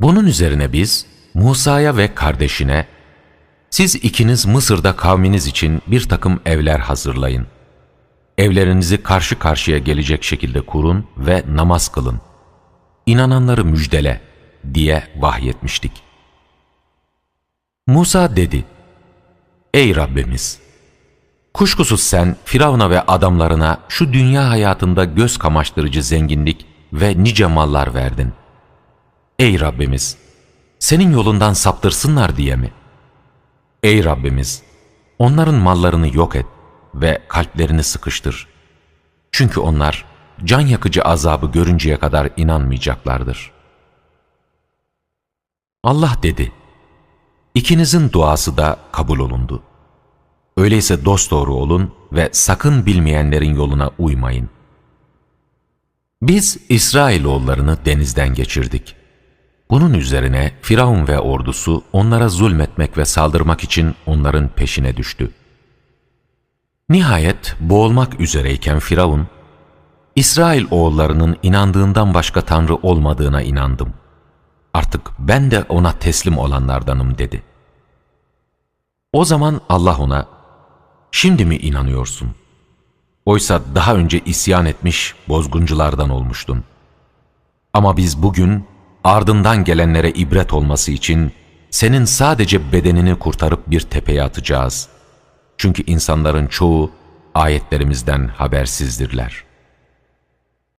Bunun üzerine biz Musa'ya ve kardeşine siz ikiniz Mısır'da kavminiz için bir takım evler hazırlayın. Evlerinizi karşı karşıya gelecek şekilde kurun ve namaz kılın. İnananları müjdele diye vahyetmiştik. Musa dedi, Ey Rabbimiz! Kuşkusuz sen Firavun'a ve adamlarına şu dünya hayatında göz kamaştırıcı zenginlik ve nice mallar verdin. Ey Rabbimiz! Senin yolundan saptırsınlar diye mi? Ey Rabbimiz! Onların mallarını yok et ve kalplerini sıkıştır. Çünkü onlar can yakıcı azabı görünceye kadar inanmayacaklardır. Allah dedi, İkinizin duası da kabul olundu. Öyleyse dosdoğru olun ve sakın bilmeyenlerin yoluna uymayın. Biz İsrailoğullarını denizden geçirdik. Bunun üzerine Firavun ve ordusu onlara zulmetmek ve saldırmak için onların peşine düştü. Nihayet boğulmak üzereyken Firavun, İsrail oğullarının inandığından başka tanrı olmadığına inandım. Artık ben de ona teslim olanlardanım dedi. O zaman Allah ona, şimdi mi inanıyorsun? Oysa daha önce isyan etmiş bozgunculardan olmuştun. Ama biz bugün ardından gelenlere ibret olması için senin sadece bedenini kurtarıp bir tepeye atacağız. Çünkü insanların çoğu ayetlerimizden habersizdirler.''